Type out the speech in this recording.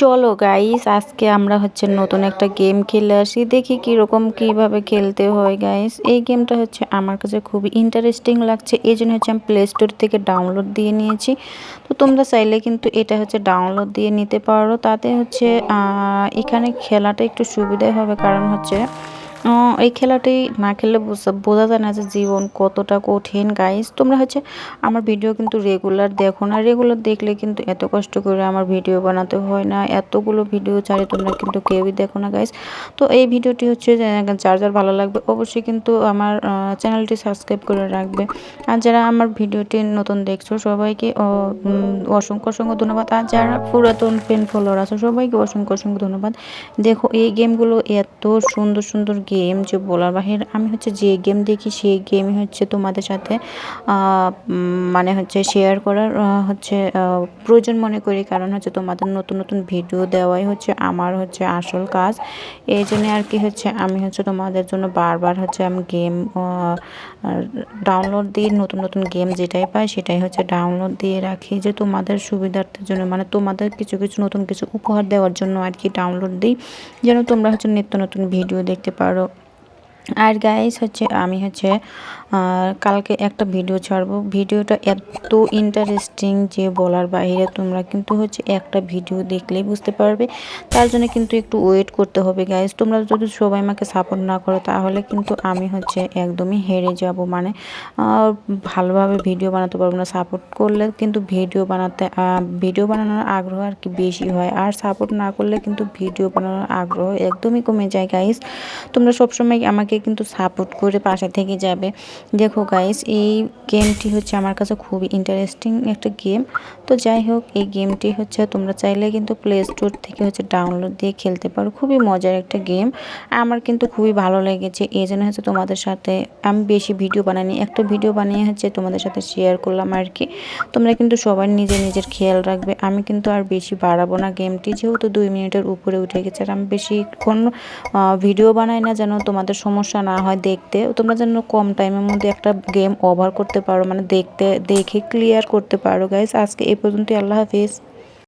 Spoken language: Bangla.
চলো গাইস আজকে আমরা হচ্ছে নতুন একটা গেম খেলে আসি। দেখি কীরকম, কীভাবে খেলতে হয় গাইস এই গেমটা হচ্ছে আমার কাছে খুবই ইন্টারেস্টিং লাগছে। এই জন্য হচ্ছে আমি প্লে স্টোর থেকে ডাউনলোড দিয়ে নিয়েছি। তো তোমরা চাইলে কিন্তু এটা হচ্ছে ডাউনলোড দিয়ে নিতে পারো। তাতে হচ্ছে এখানে খেলাটা একটু সুবিধাই হবে। কারণ হচ্ছে এই খেলাটি না খেললে বোঝা যায় না যে জীবন কতটা কঠিন গাইস তোমরা হচ্ছে আমার ভিডিও কিন্তু রেগুলার দেখো না। রেগুলার দেখলে কিন্তু এত কষ্ট করে আমার ভিডিও বানাতে হয় না। এতগুলো ভিডিও ছাড়ে তোমরা কিন্তু কেউই দেখো না গাইস তো এই ভিডিওটি হচ্ছে যার যার ভালো লাগবে অবশ্যই কিন্তু আমার চ্যানেলটি সাবস্ক্রাইব করে রাখবে। আর যারা আমার ভিডিওটি নতুন দেখছ, সবাইকে অসংখ্য অসংখ্য ধন্যবাদ। আর যারা পুরাতন ফ্রেন্ড ফলোয়ার আছে, সবাইকে অসংখ্য অসংখ্য ধন্যবাদ। দেখো এই গেমগুলো এত সুন্দর সুন্দর গেম যে বলার বাহির, আমি হচ্ছে যে গেম দেখি সেই গেমই হচ্ছে তোমাদের সাথে মানে হচ্ছে শেয়ার করার হচ্ছে প্রয়োজন মনে করি। কারণ হচ্ছে তোমাদের নতুন নতুন ভিডিও দেওয়াই হচ্ছে আমার হচ্ছে আসল কাজ। এই জন্য আর কি হচ্ছে আমি হচ্ছে তোমাদের জন্য বারবার হচ্ছে আমি গেম ডাউনলোড দিই নতুন নতুন গেম যেটাই পাই সেটাই হচ্ছে ডাউনলোড দিয়ে রাখি যে তোমাদের সুবিধার্থের জন্য মানে তোমাদের কিছু কিছু নতুন কিছু উপহার দেওয়ার জন্য আর কি ডাউনলোড দিই। যেন তোমরা হচ্ছে নিত্য নতুন ভিডিও দেখতে পারো। আর গাইস হচ্ছে আমি হচ্ছে কালকে একটা ভিডিও ছাড়বো। ভিডিওটা এত ইন্টারেস্টিং যে বলার বাইরে তোমরা কিন্তু হচ্ছে একটা ভিডিও দেখলেই বুঝতে পারবে। তার জন্য কিন্তু একটু ওয়েট করতে হবে গাইস তোমরা যদি সবাই আমাকে সাপোর্ট না করো, তাহলে কিন্তু আমি হচ্ছে একদমই হেরে যাব। মানে ভালোভাবে ভিডিও বানাতে পারব না। সাপোর্ট করলে কিন্তু ভিডিও বানাতে ভিডিও বানানোর আগ্রহ আর কি বেশি হয়। আর সাপোর্ট না করলে কিন্তু ভিডিও বানানোর আগ্রহ একদমই কমে যায় গাইস তোমরা সবসময় আমাকে কিন্তু সাপোর্ট করে পাশে থেকে যাবে। দেখো গাইস এই গেমটি হচ্ছে আমার কাছে খুবই ইন্টারেস্টিং একটা গেম তো যাই হোক, এই গেমটি হচ্ছে তোমরা চাইলে কিন্তু প্লে স্টোর থেকে হচ্ছে ডাউনলোড দিয়ে খেলতে পারো। খুবই মজার একটা গেম আমার কিন্তু খুবই ভালো লেগেছে। এই জন্য হচ্ছে তোমাদের সাথে আমি বেশি ভিডিও বানাইনি। একটা ভিডিও বানিয়ে হচ্ছে তোমাদের সাথে শেয়ার করলাম আর কি। তোমরা কিন্তু সবাই নিজের নিজের খেয়াল রাখবে। আমি কিন্তু আর বেশি বাড়াবো না গেমটি যেহেতু দুই মিনিটের উপরে উঠে গেছে, আর আমি বেশি বেশিক্ষণ ভিডিও বানাই না যেন তোমাদের সমস্যা না হয় দেখতে। তোমরা যেন কম টাইমের মধ্যে একটা গেম ওভার করতে পারো। মানে দেখতে, দেখে ক্লিয়ার করতে পারো গাইস আজকে এই পর্যন্তই। আল্লাহ হাফিজ।